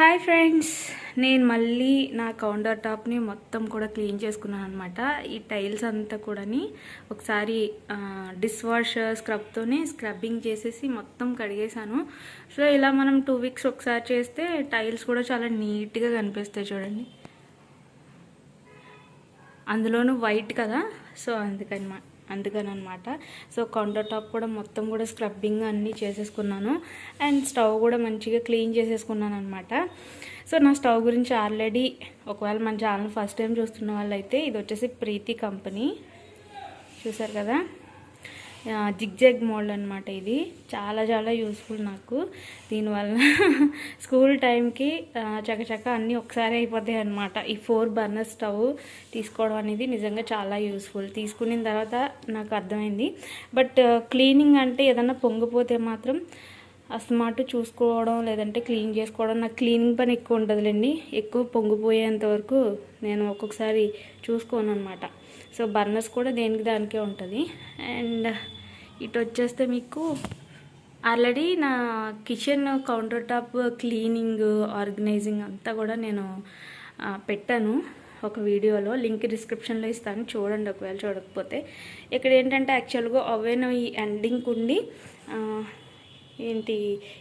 Hi friends నేను మళ్ళీ నా కౌంటర్ టాప్ని మొత్తం కూడా క్లీన్ చేసుకున్నాను అనమాట ఈ టైల్స్ అంతా కూడాని ఒకసారి డిష్ వాష్ స్క్రబ్తోనే స్క్రబ్బింగ్ చేసేసి మొత్తం కడిగేశాను. సో ఇలా మనం టూ వీక్స్ ఒకసారి చేస్తే టైల్స్ కూడా చాలా నీట్గా కనిపిస్తాయి చూడండి. అందులోనూ వైట్ కదా? సో అందుకనమాట. అందుకని అనమాట సో కౌంటర్ టాప్ కూడా మొత్తం కూడా స్క్రబ్బింగ్ అన్నీ చేసేసుకున్నాను. అండ్ స్టవ్ కూడా మంచిగా క్లీన్ చేసేసుకున్నాను అనమాట సో నా స్టవ్ గురించి ఆల్రెడీ ఒకవేళ మన ఛానల్ ఫస్ట్ టైం చూస్తున్న వాళ్ళైతే ఇది వచ్చేసి ప్రీతి కంపెనీ. చూసారు కదా? జిగ్జాగ్ మోడల్ అనమాట ఇది. చాలా చాలా యూస్ఫుల్ నాకు. దీనివల్ల స్కూల్ టైంకి చకచక అన్నీ ఒకసారి అయిపోతాయి అనమాట ఈ ఫోర్ బర్నర్ స్టవ్ తీసుకోవడం అనేది నిజంగా చాలా యూస్ఫుల్. తీసుకున్న తర్వాత నాకు అర్థమైంది. బట్ క్లీనింగ్ అంటే ఏదన్నా పొంగిపోతే మాత్రం అస్మాటు చూసుకోవడం లేదంటే క్లీన్ చేసుకోవడం నాకు క్లీనింగ్ పని ఎక్కువ ఉంటుందిలేండి. ఎక్కువ పొంగిపోయేంత వరకు నేను ఒక్కొక్కసారి చూసుకోను అనమాట సో బర్నర్స్ కూడా దేనికి దానికే ఉంటుంది. అండ్ ఇటు వచ్చేస్తే మీకు ఆల్రెడీ నా kitchen counter top cleaning organising అంతా కూడా నేను పెట్టాను ఒక వీడియోలో. లింక్ డిస్క్రిప్షన్లో ఇస్తాను. చూడండి ఒకవేళ చూడకపోతే. ఇక్కడ ఏంటంటే యాక్చువల్గా అవెన్ ఈ ఎండింగ్ ఉండి ఏంటి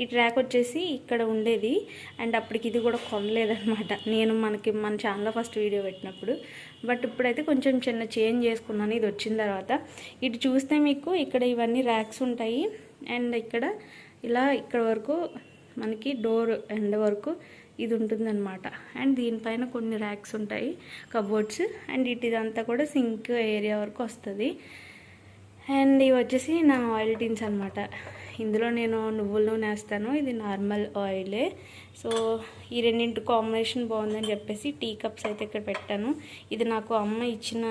ఈ ట్రాక్ వచ్చేసి ఇక్కడ ఉండేది. అండ్ అప్పటికి ఇది కూడా కొనలేదనమాట నేను మనకి మన ఛానల్లో ఫస్ట్ వీడియో పెట్టినప్పుడు. బట్ ఇప్పుడైతే కొంచెం చిన్న చేంజ్ చేసుకున్నాను. ఇది వచ్చిన తర్వాత. ఇటు చూస్తే మీకు ఇక్కడ ఇవన్నీ ర్యాక్స్ ఉంటాయి. అండ్ ఇక్కడ ఇలా ఇక్కడ వరకు మనకి డోర్ ఎండ్ వరకు ఇది ఉంటుందన్నమాట. అండ్ దీనిపైన కొన్ని ర్యాక్స్ ఉంటాయి. కబోర్డ్స్ అండ్ ఇటు ఇదంతా కూడా సింక్ ఏరియా వరకు వస్తుంది. అండ్ ఇవి వచ్చేసి నా ఆయిల్ టీన్స్ అనమాట ఇందులో నేను నువ్వుల నూనె వేస్తాను. ఇది నార్మల్ ఆయిలే. సో ఈ రెండింటి కాంబినేషన్ బాగుందని చెప్పేసి టీ కప్స్ అయితే ఇక్కడ పెట్టాను. ఇది నాకు అమ్మ ఇచ్చిన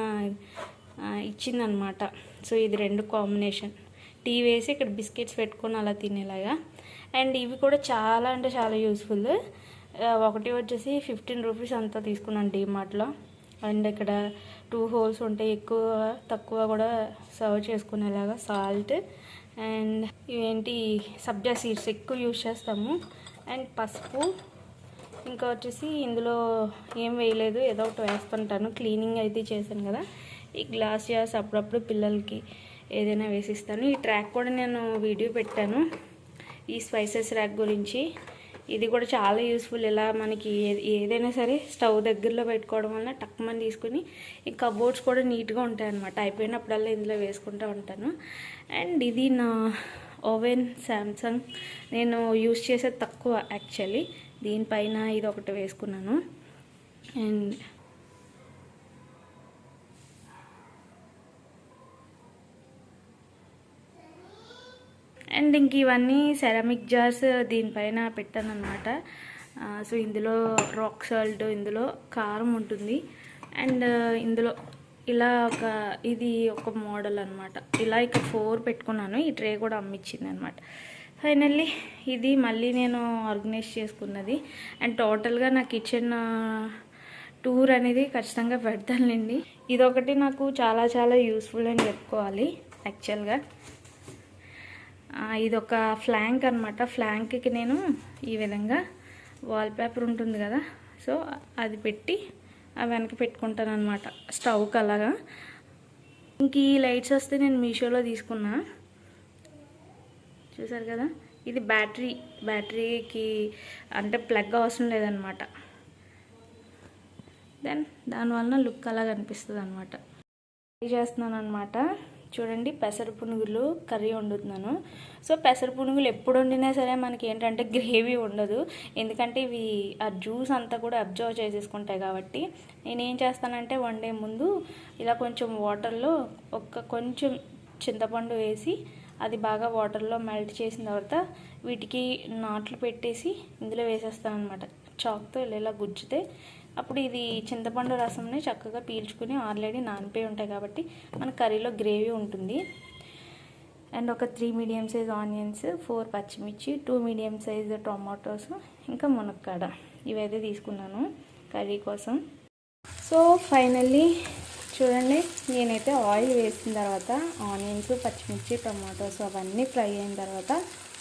ఇచ్చిందనమాట. సో ఇది రెండు కాంబినేషన్. టీ వేసి ఇక్కడ బిస్కెట్స్ పెట్టుకొని అలా తినేలాగా. అండ్ ఇవి కూడా చాలా అంటే చాలా యూస్ఫుల్. ఒకటి వచ్చేసి ఫిఫ్టీన్ రూపీస్ అంతా తీసుకున్నాను డీమార్ట్లో. అండ్ ఇక్కడ టూ హోల్స్ ఉంటాయి ఎక్కువ తక్కువ కూడా సర్వ్ చేసుకునేలాగా సాల్ట్ అండ్ ఇవేంటి సబ్జా సీడ్స్ ఎక్కువ యూజ్ చేస్తాము. అండ్ పసుపు. ఇంకా వచ్చేసి ఇందులో ఏం వేయలేదు ఏదో ఒకటి వేస్తుంటాను. క్లీనింగ్ అయితే చేశాను కదా. ఈ గ్లాస్ జార్స్ అప్పుడప్పుడు పిల్లలకి ఏదైనా వేసిస్తాను. ఈ ట్రాక్ కూడా నేను వీడియో పెట్టాను. ఈ స్పైసెస్ ర్యాక్ గురించి. ఇది కూడా చాలా యూస్ఫుల్ ఇలా మనకి ఏదైనా సరే స్టవ్ దగ్గరలో పెట్టుకోవడం వల్ల టక్మని తీసుకుని ఈ కబోర్డ్స్ కూడా నీట్గా ఉంటాయి అనమాట అయిపోయినప్పుడల్లా ఇందులో వేసుకుంటూ ఉంటాను. అండ్ ఇది నా ఓవెన్ శాంసంగ్ నేను యూస్ చేసేది తక్కువ యాక్చువల్లీ దీనిపైన ఇది ఒకటి వేసుకున్నాను. అండ్ అండ్ ఇంక ఇవన్నీ సెరామిక్ జార్స్ దీనిపైన పెట్టాను అనమాట సో ఇందులో రాక్ సాల్ట్ ఇందులో కారం ఉంటుంది. అండ్ ఇందులో ఇలా ఒక ఇది ఒక మోడల్ అనమాట ఇలా ఇక ఫోర్ పెట్టుకున్నాను. ఈ ట్రే కూడా అమ్మిచ్చింది అనమాట ఫైనల్లీ ఇది మళ్ళీ నేను ఆర్గనైజ్ చేసుకున్నది. అండ్ టోటల్గా నా కిచెన్ టూర్ అనేది ఖచ్చితంగా పెడతానులేండి. ఇదొకటి నాకు చాలా చాలా యూస్ఫుల్ అని చెప్పుకోవాలి యాక్చువల్గా ఇదొక ఫ్లాంక్ అనమాట ఫ్లాంక్కి నేను ఈ విధంగా వాల్పేపర్ ఉంటుంది కదా సో అది పెట్టి వెనక పెట్టుకుంటాను అనమాట స్టవ్కి అలాగా. ఇంక ఈ లైట్స్ వస్తే నేను మీషోలో తీసుకున్నా. చూసారు కదా? ఇది బ్యాటరీ బ్యాటరీకి అంటే ప్లగ్ అవసరం లేదనమాట దెన్ దానివలన లుక్ అలా కనిపిస్తుంది అనమాట ట్రై చేస్తున్నాను అనమాట చూడండి పెసర పునుగులు కర్రీ వండుతున్నాను. సో పెసర పునుగులు ఎప్పుడు వండినా సరే మనకి ఏంటంటే గ్రేవీ ఉండదు. ఎందుకంటే ఇవి ఆ జ్యూస్ అంతా కూడా అబ్జర్వ్ చేసేసుకుంటాయి కాబట్టి నేను ఏం చేస్తానంటే వండే ముందు ఇలా కొంచెం వాటర్లో ఒక కొంచెం చింతపండు వేసి అది బాగా వాటర్లో మెల్ట్ చేసిన తర్వాత వీటికి నాట్లు పెట్టేసి ఇందులో వేసేస్తాను అనమాట చాక్తో ఇలా ఇలా గుజ్జితే అప్పుడు ఇది చింతపండు రసంని చక్కగా పీల్చుకుని ఆల్రెడీ నానిపోయి ఉంటాయి కాబట్టి మన కర్రీలో గ్రేవీ ఉంటుంది. అండ్ ఒక three medium size onions four పచ్చిమిర్చి టూ మీడియం సైజ్ టొమాటోస్ ఇంకా మునక్కాడ ఇవైతే తీసుకున్నాను కర్రీ కోసం. సో ఫైనల్లీ చూడండి నేనైతే ఆయిల్ వేసిన తర్వాత ఆనియన్స్ పచ్చిమిర్చి టొమాటోస్ అవన్నీ ఫ్రై అయిన తర్వాత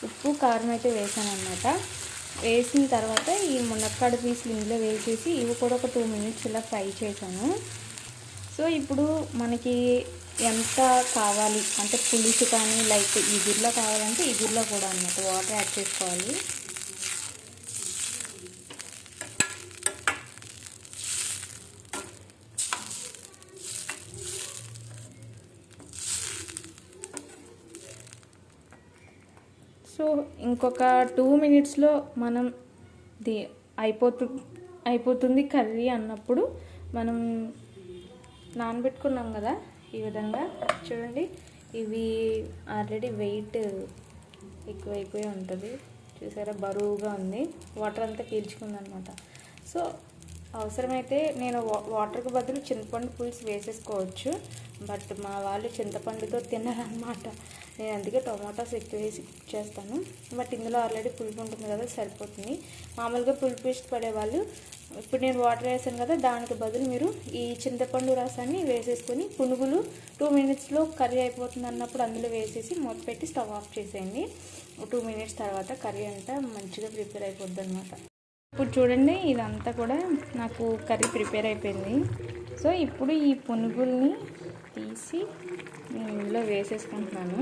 ఉప్పు కారం అయితే వేసాను అనమాట వేసిన తర్వాత ఈ మునక్కాడ పీసులు ఇందులో వేసేసి ఇవి కూడా ఒక టూ మినిట్స్ ఇలా ఫ్రై చేశాను. సో ఇప్పుడు మనకి ఎంత కావాలి? అంటే పులుసు కానీ లైక్ ఇగుర్లో కావాలంటే ఇగుర్లో కూడా అన్నమాట వాటర్ యాడ్ చేసుకోవాలి సో ఇంకొక టూ మినిట్స్లో మనం ది అయిపోతు అయిపోతుంది కర్రీ అన్నప్పుడు మనం నానబెట్టుకున్నాం కదా ఈ విధంగా. చూడండి ఇవి ఆల్రెడీ వెయిట్ ఎక్కువైపోయి ఉంటుంది. చూసారా బరువుగా ఉంది. వాటర్ అంతా పీల్చుకుందనమాట. సో అవసరమైతే నేను వా- వాటర్కి బదులు చింతపండు పులుసు వేసేసుకోవచ్చు. బట్ మా వాళ్ళు చింతపండుతో తినరనమాట నేను అందుకే టొమాటోస్ ఎక్కువ వేసి చేస్తాను. బట్ ఇందులో ఆల్రెడీ పులుపు ఉంటుంది కదా సరిపోతుంది. మామూలుగా పులుపు ఇష్టపడే వాళ్ళు ఇప్పుడు నేను వాటర్ వేసాను కదా దానికి బదులు మీరు ఈ చింతపండు రసాన్ని వేసేసుకొని పునుగులు టూ మినిట్స్లో కర్రీ అయిపోతుంది అన్నప్పుడు అందులో వేసేసి మూత పెట్టి స్టవ్ ఆఫ్ చేసేయండి. టూ మినిట్స్ తర్వాత కర్రీ అంతా మంచిగా ప్రిపేర్ అయిపోద్ది అనమాట ఇప్పుడు చూడండి ఇదంతా కూడా నాకు కర్రీ ప్రిపేర్ అయిపోయింది. సో ఇప్పుడు ఈ పునుగుల్ని తీసి నేను ఇందులో వేసేసుకుంటున్నాను.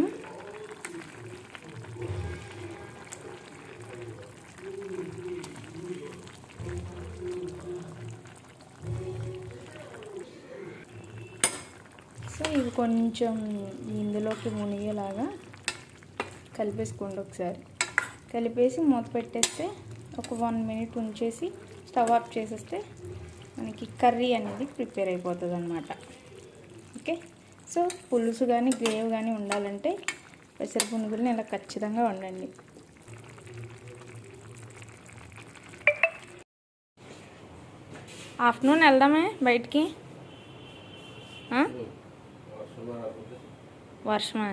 సో ఇవి కొంచెం ఇందులోకి మునిగేలాగా కలిపేసుకోండి ఒకసారి. కలిపేసి మూత పెట్టేస్తే ఒక వన్ మినిట్ ఉంచేసి స్టవ్ ఆఫ్ చేసేస్తే మనకి కర్రీ అనేది ప్రిపేర్ అయిపోతుంది అనమాట ఓకే? సో పులుసు కానీ గ్రేవ్ కానీ ఉండాలంటే పెసర పునుగుల్ని ఇలా ఖచ్చితంగా వండండి. ఆఫ్టర్నూన్ వెళ్దామే బయటికి? వర్షమా?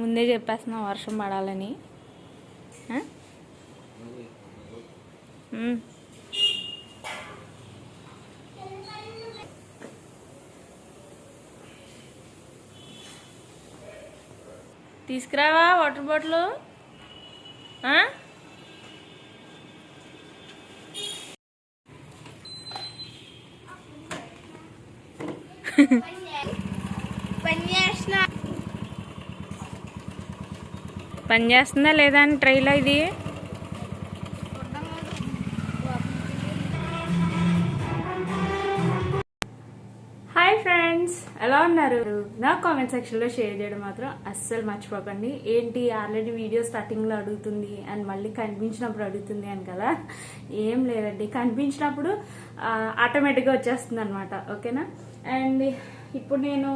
ముందే చెప్పేస్తున్నా వర్షం పడాలని. తీసుకురావా వాటర్ బాటిల్? ఆ? పని చేస్తుందా లేదా అని ట్రైలో ఇది? ఫ్రెండ్స్ ఎలా ఉన్నారు? నా కామెంట్ సెక్షన్లో షేర్ చేయడం మాత్రం అస్సలు మర్చిపోకండి. ఏంటి ఆల్రెడీ వీడియో స్టార్టింగ్లో అడుగుతుంది అండ్ మళ్ళీ కనిపించినప్పుడు అడుగుతుంది అని కదా? ఏం లేదండి. కనిపించినప్పుడు ఆటోమేటిక్గా వచ్చేస్తుంది అనమాట ఓకేనా అండ్ ఇప్పుడు నేను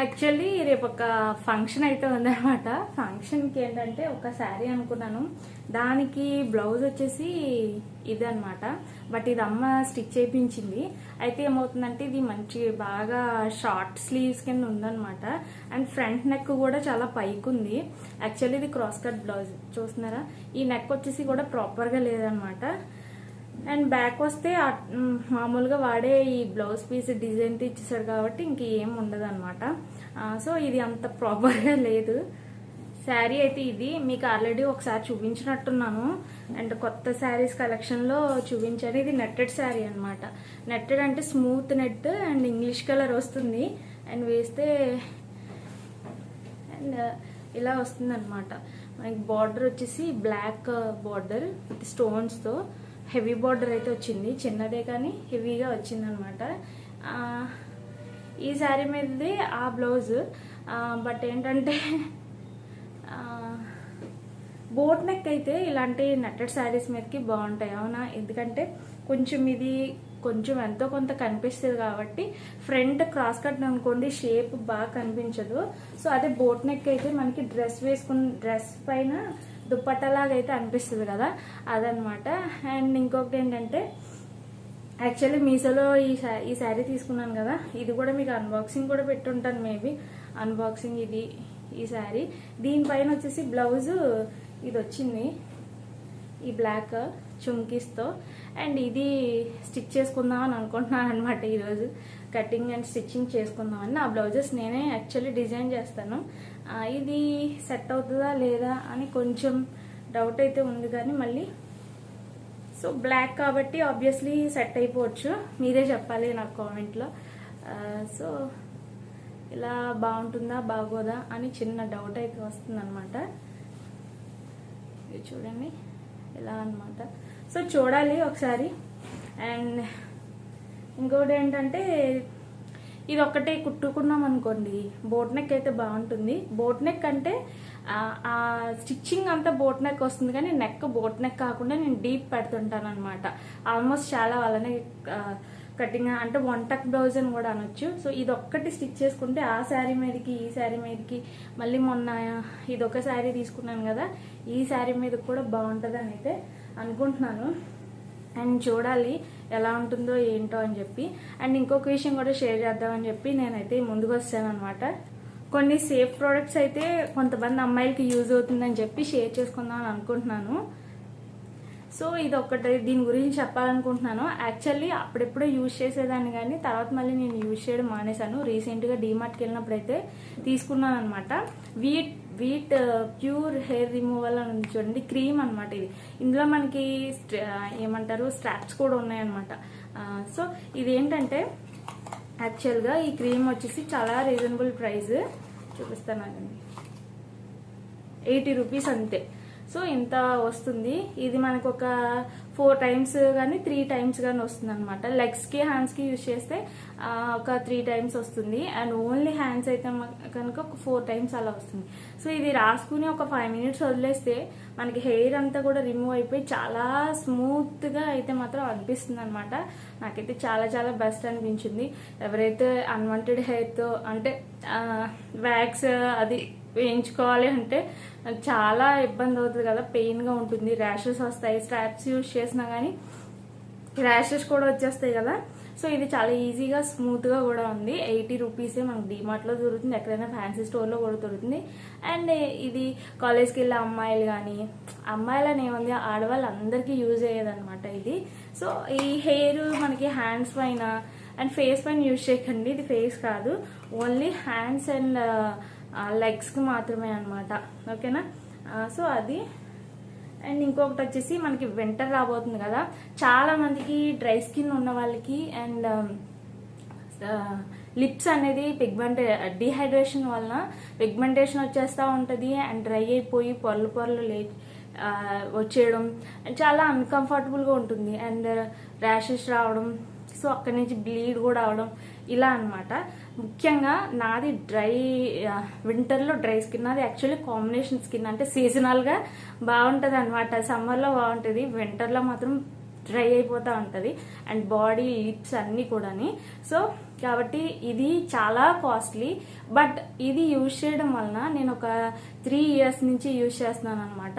యాక్చువల్లీ రేపు ఒక ఫంక్షన్ అయితే ఉందనమాట ఫంక్షన్కి ఏంటంటే ఒక శారీ అనుకున్నాను. దానికి బ్లౌజ్ వచ్చేసి ఇది అనమాట బట్ ఇది అమ్మ స్టిచ్ చేయించింది అయితే ఏమవుతుందంటే ఇది మంచి బాగా షార్ట్ స్లీవ్స్ కింద ఉందన్నమాట. అండ్ ఫ్రంట్ నెక్ కూడా చాలా పైకి ఉంది యాక్చువల్లీ ఇది క్రాస్ కట్ బ్లౌజ్. చూస్తున్నారా? ఈ నెక్ వచ్చేసి కూడా ప్రాపర్గా లేదనమాట అండ్ బ్యాక్ వస్తే మామూలుగా వాడే ఈ బ్లౌజ్ పీస్ డిజైన్ ఇచ్చేసాడు కాబట్టి ఇంక ఏం ఉండదు అనమాట సో ఇది అంత ప్రాపర్గా లేదు. శారీ అయితే ఇది. మీకు ఆల్రెడీ ఒకసారి చూపించినట్టున్నాను. అండ్ కొత్త శారీస్ కలెక్షన్లో చూపించాను. ఇది నెట్టెడ్ శారీ అనమాట నెట్టెడ్ అంటే smooth net and English colour వస్తుంది. అండ్ వేస్తే అండ్ ఇలా వస్తుంది అనమాట మనకి బార్డర్ వచ్చేసి బ్లాక్ బార్డర్ విత్ స్టోన్స్తో హెవీ బార్డర్ అయితే వచ్చింది. చిన్నదే కానీ హెవీగా వచ్చింది అనమాట ఈ శారీ మీదది ఆ బ్లౌజ్. బట్ ఏంటంటే బోట్ నెక్ అయితే ఇలాంటి నెట్టెడ్ శారీస్ మీదకి బాగుంటాయి. అవునా? ఎందుకంటే కొంచెం ఇది కొంచెం ఎంతో కొంత కనిపిస్తుంది కాబట్టి ఫ్రంట్ క్రాస్ కట్ అనుకోండి షేప్ బాగా కనిపించదు. సో అదే బోట్ నెక్ అయితే మనకి డ్రెస్ వేసుకున్న డ్రెస్ పైన దుప్పట్టలాగా అయితే అనిపిస్తుంది కదా అదనమాట అండ్ ఇంకొకటి ఏంటంటే యాక్చువల్లీ మీసోలో ఈ ఈ శారీ తీసుకున్నాను కదా ఇది కూడా మీకు అన్బాక్సింగ్ కూడా పెట్టుంటాను మేబీ. అన్బాక్సింగ్ ఇది ఈ శారీ. దీనిపైన వచ్చేసి బ్లౌజ్ ఇది వచ్చింది ఈ బ్లాక్ చుంకీస్తో. అండ్ ఇది స్టిచ్ చేసుకుందాం అని అనుకుంటున్నాను అనమాట ఈరోజు. కటింగ్ అండ్ స్టిచ్చింగ్ చేసుకుందామని. నా బ్లౌజెస్ నేనే యాక్చువల్లీ డిజైన్ చేస్తాను. ఇది సెట్ అవుతుందా లేదా అని కొంచెం డౌట్ అయితే ఉంది కానీ మళ్ళీ సో బ్లాక్ కాబట్టి ఆబ్వియస్లీ సెట్ అయిపోవచ్చు. మీరే చెప్పాలి నాకు కామెంట్లో సో ఇలా బాగుంటుందా బాగోదా అని చిన్న డౌట్ అయితే వస్తుందన్నమాట. ఇది చూడండి. ఇలా అనమాట సో చూడాలి ఒకసారి. అండ్ ఇంకోటి ఏంటంటే ఇది ఒక్కటే కుట్టుకున్నాం అనుకోండి. బోట్ నెక్ అయితే బాగుంటుంది. బోట్ నెక్ అంటే ఆ- స్టిచ్చింగ్ అంతా బోట్ నెక్ వస్తుంది కానీ నెక్ బోట్ నెక్ కాకుండా నేను డీప్ పెడుతుంటాను అనమాట ఆల్మోస్ట్ చాలా వాళ్ళనే కటింగ్ అంటే వన్ టక్ బ్లౌజ్ అని కూడా అనొచ్చు. సో ఇది ఒక్కటి స్టిచ్ చేసుకుంటే ఆ శారీ మీదకి ఈ శారీ మీదకి మళ్ళీ మొన్న ఇది ఒక శారీ తీసుకున్నాను కదా ఈ శారీ మీద కూడా బాగుంటుంది అయితే అనుకుంటున్నాను. అండ్ చూడాలి ఎలా ఉంటుందో ఏంటో అని చెప్పి. అండ్ ఇంకొక విషయం కూడా షేర్ చేద్దామని చెప్పి నేనైతే ముందుకు వచ్చాను కొన్ని సేఫ్ ప్రోడక్ట్స్ అయితే కొంతమంది అమ్మాయిలకి యూజ్ అవుతుందని చెప్పి షేర్ చేసుకుందాం అని అనుకుంటున్నాను. సో ఇది ఒకటి దీని గురించి చెప్పాలనుకుంటున్నాను. యాక్చువల్లీ అప్పుడెప్పుడో యూజ్ చేసేదాన్ని కానీ తర్వాత మళ్ళీ నేను యూజ్ చేయడం మానేశాను. రీసెంట్గా డీమార్ట్కి వెళ్ళినప్పుడు అయితే తీసుకున్నాను అనమాట Veet Veet pure hair removal అని ఉంది చూడండి క్రీమ్ అనమాట ఇది. ఇందులో మనకి ఏమంటారు స్ట్రాప్స్ కూడా ఉన్నాయన్నమాట. సో ఇది ఏంటంటే యాక్చువల్గా ఈ క్రీమ్ వచ్చేసి చాలా రీజనబుల్ ప్రైస్. చూపిస్తాను అండి ఎయిటీ రూపీస్ అంతే. సో ఇంత వస్తుంది. ఇది మనకు ఒక ఫోర్ టైమ్స్ కానీ త్రీ టైమ్స్ కానీ వస్తుంది అనమాట లెగ్స్కి హ్యాండ్స్కి యూజ్ చేస్తే ఒక త్రీ టైమ్స్ వస్తుంది. అండ్ ఓన్లీ హ్యాండ్స్ అయితే కనుక ఒక ఫోర్ టైమ్స్ అలా వస్తుంది. సో ఇది రాసుకుని ఒక ఫైవ్ మినిట్స్ వదిలేస్తే మనకి హెయిర్ అంతా కూడా రిమూవ్ అయిపోయి చాలా స్మూత్గా అయితే మాత్రం అనిపిస్తుంది అనమాట నాకైతే చాలా చాలా బెస్ట్ అనిపించింది. ఎవరైతే అన్వాంటెడ్ హెయిర్తో అంటే వ్యాక్స్ అది వేయించుకోవాలి అంటే చాలా ఇబ్బంది అవుతుంది కదా పెయిన్గా ఉంటుంది. ర్యాషెస్ వస్తాయి స్ట్రాప్స్ యూజ్ చేసినా కానీ ర్యాషెస్ కూడా వచ్చేస్తాయి కదా. సో ఇది చాలా ఈజీగా స్మూత్గా కూడా ఉంది. ఎయిటీ రూపీసే మనకు డిమార్ట్లో దొరుకుతుంది ఎక్కడైనా ఫ్యాన్సీ స్టోర్లో కూడా దొరుకుతుంది. అండ్ ఇది కాలేజ్కి వెళ్ళే అమ్మాయిలు కానీ అమ్మాయిలని ఏముంది ఆడవాళ్ళు అందరికీ యూజ్ అయ్యేదన్నమాట ఇది. సో ఈ హెయిర్ మనకి హ్యాండ్స్ పైన అండ్ ఫేస్ పైన యూజ్ చేయకండి. ఇది ఫేస్ కాదు. ఓన్లీ హ్యాండ్స్ అండ్ లెగ్స్కి మాత్రమే అనమాట ఓకేనా? సో అది. అండ్ ఇంకొకటి వచ్చేసి మనకి వింటర్ రాబోతుంది కదా. చాలా మందికి డ్రై స్కిన్ ఉన్న వాళ్ళకి అండ్ లిప్స్ అనేది పిగ్మెంటే డిహైడ్రేషన్ వలన పిగ్మెంటేషన్ వచ్చేస్తూ ఉంటుంది అండ్ డ్రై అయిపోయి పొరలు పొరలు లే వచ్చేయడం చాలా అన్కంఫర్టబుల్గా ఉంటుంది. అండ్ ర్యాషెస్ రావడం సో అక్కడి నుంచి బ్లీడ్ కూడా అవడం ఇలా అనమాట ముఖ్యంగా నాది డ్రై వింటర్లో డ్రై స్కిన్. నాది యాక్చువల్లీ కాంబినేషన్ స్కిన్. అంటే సీజనల్గా బాగుంటుంది అనమాట సమ్మర్లో బాగుంటుంది వింటర్లో మాత్రం డ్రై అయిపోతూ ఉంటుంది. అండ్ బాడీ లిప్స్ అన్నీ కూడాని. సో కాబట్టి ఇది చాలా కాస్ట్లీ. బట్ ఇది యూజ్ చేయడం వలన నేను ఒక త్రీ ఇయర్స్ నుంచి యూజ్ చేస్తున్నాను అనమాట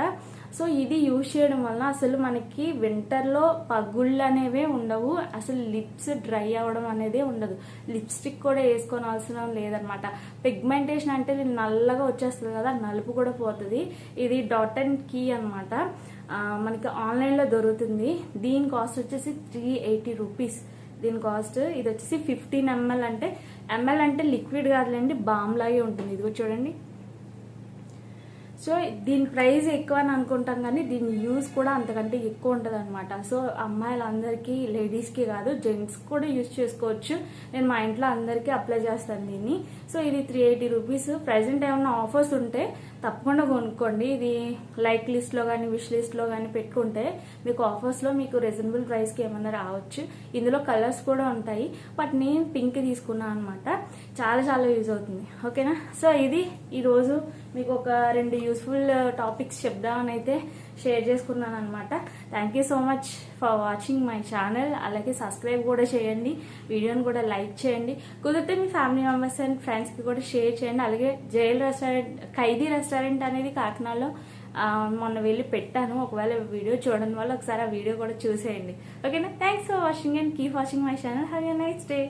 సో ఇది యూజ్ చేయడం వలన అసలు మనకి వింటర్లో పగుళ్ళు అనేవే ఉండవు. అసలు లిప్స్ డ్రై అవ్వడం అనేది ఉండదు. లిప్స్టిక్ కూడా వేసుకొని అవసరం లేదనమాట. పిగ్మెంటేషన్ అంటే నల్లగా వచ్చేస్తుంది కదా నలుపు కూడా పోతుంది. ఇది డాట్ అండ్ కీ అనమాట. మనకి ఆన్లైన్లో దొరుకుతుంది. దీని కాస్ట్ వచ్చేసి త్రీ ఎయిటీ రూపీస్ దీని కాస్ట్ ఇది వచ్చేసి ఫిఫ్టీన్ ఎంఎల్ అంటే ఎంఎల్ అంటే లిక్విడ్ కాదులేండి బామ్ లాగే ఉంటుంది. ఇదిగో చూడండి. సో దీని ప్రైస్ ఎక్కువ అని అనుకుంటాం కానీ దీని యూస్ కూడా అంతకంటే ఎక్కువ ఉంటుంది అనమాట సో అమ్మాయిలందరికీ లేడీస్కి కాదు జెంట్స్ కూడా యూస్ చేసుకోవచ్చు. నేను మా ఇంట్లో అందరికీ అప్లై చేస్తాను దీన్ని. సో ఇది త్రీ ఎయిటీ రూపీస్. ప్రజెంట్ ఏమైనా ఆఫర్స్ ఉంటే తప్పకుండా కొనుక్కోండి. ఇది లైక్ లిస్ట్లో కానీ విష్ లిస్ట్లో కానీ పెట్టుకుంటే మీకు ఆఫర్స్లో మీకు రీజనబుల్ ప్రైస్కి ఏమన్నా రావచ్చు. ఇందులో కలర్స్ కూడా ఉంటాయి. బట్ నేను పింక్ తీసుకున్నాను అనమాట చాలా చాలా యూజ్ అవుతుంది. ఓకేనా? సో ఇది ఈరోజు మీకు ఒక రెండు యూస్ఫుల్ టాపిక్స్ చెప్దామని అయితే షేర్ చేసుకున్నాను అనమాట thank you so much for watching my channel అలాగే సబ్స్క్రైబ్ కూడా చేయండి. వీడియోని కూడా లైక్ చేయండి. కుదిరితే మీ ఫ్యామిలీ మెంబర్స్ అండ్ ఫ్రెండ్స్కి కూడా షేర్ చేయండి. అలాగే జైల్ రెస్టారెంట్ ఖైదీ రెస్టారెంట్ అనేది కాకినాడలో మొన్న వెళ్ళి పెట్టాను. ఒకవేళ వీడియో చూడడం వల్ల ఒకసారి ఆ వీడియో కూడా చూసేయండి. ఓకేనా thanks for watching and keep watching my channel have a nice day